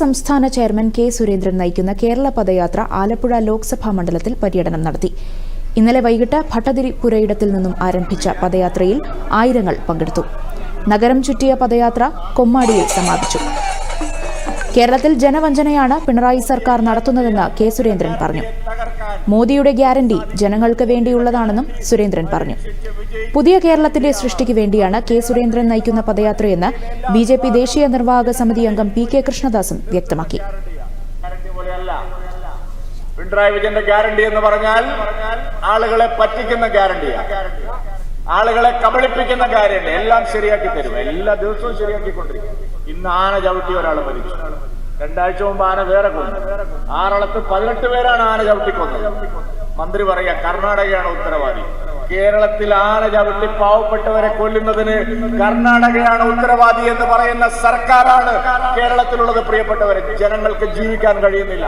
സംസ്ഥാന chairman K Surendran നയിക്കുന്ന കേരള പദയാത്ര ആലപ്പുഴ ലോക്സഭാ മണ്ഡലത്തിൽ പര്യടനം നടത്തി. ഇന്നലെ വൈകിട്ട് ഭട്ടതിരി പുരയിടത്തിൽ നിന്നും ആരംഭിച്ച പദയാത്രയിൽ ആയിരങ്ങൾ പങ്കെടുത്തു. നഗരം ചുറ്റിയ പദയാത്ര കൊമ്മാടിയിൽ സമാപിച്ചു. കേരളത്തിൽ ജനവഞ്ചനയാണ് പിണറായി സർക്കാർ നടത്തുന്നതെന്ന് കെ സുരേന്ദ്രൻ പറഞ്ഞു. മോദിയുടെ ഗ്യാരണ്ടി ജനങ്ങൾക്ക് വേണ്ടിയുള്ളതാണെന്നും സുരേന്ദ്രൻ പറഞ്ഞു. പുതിയ കേരളത്തിന്റെ സൃഷ്ടിക്ക് വേണ്ടിയാണ് കെ സുരേന്ദ്രൻ നയിക്കുന്ന പദയാത്രയെന്ന് ബി ജെ പി ദേശീയ നിർവാഹക സമിതി അംഗം പി കെ കൃഷ്ണദാസും വ്യക്തമാക്കി. പിണറായി വിജയന്റെ ഗ്യാരണ്ടി എന്ന് പറഞ്ഞാൽ ആളുകളെ പറ്റിക്കുന്ന ഗ്യാരണ്ടിയാണ് ആളുകളെ കബളിപ്പിക്കുന്ന ഗ്യാരണ്ടി. എല്ലാം ശരിയാക്കി തരും. എല്ലാ ദിവസവും ശരിയാക്കിക്കൊണ്ടിരിക്കും. ഇന്ന് ആന ചവിട്ടി ഒരാൾ മരിച്ചു രണ്ടാഴ്ച മുമ്പ് ആന വേറെ കൊന്നു. ആറളത്ത് പതിനെട്ട് പേരാണ് ആന ചവിട്ടിക്കൊന്നത്. മന്ത്രി പറയാ കർണാടകയാണ് ഉത്തരവാദി. കേരളത്തിൽ ആന ചവിട്ടി പാവപ്പെട്ടവരെ കൊല്ലുന്നതിന് കർണാടകയാണ് ഉത്തരവാദി എന്ന് പറയുന്ന സർക്കാരാണ് കേരളത്തിലുള്ളത് പ്രിയപ്പെട്ടവരെ. ജനങ്ങൾക്ക് ജീവിക്കാൻ കഴിയുന്നില്ല.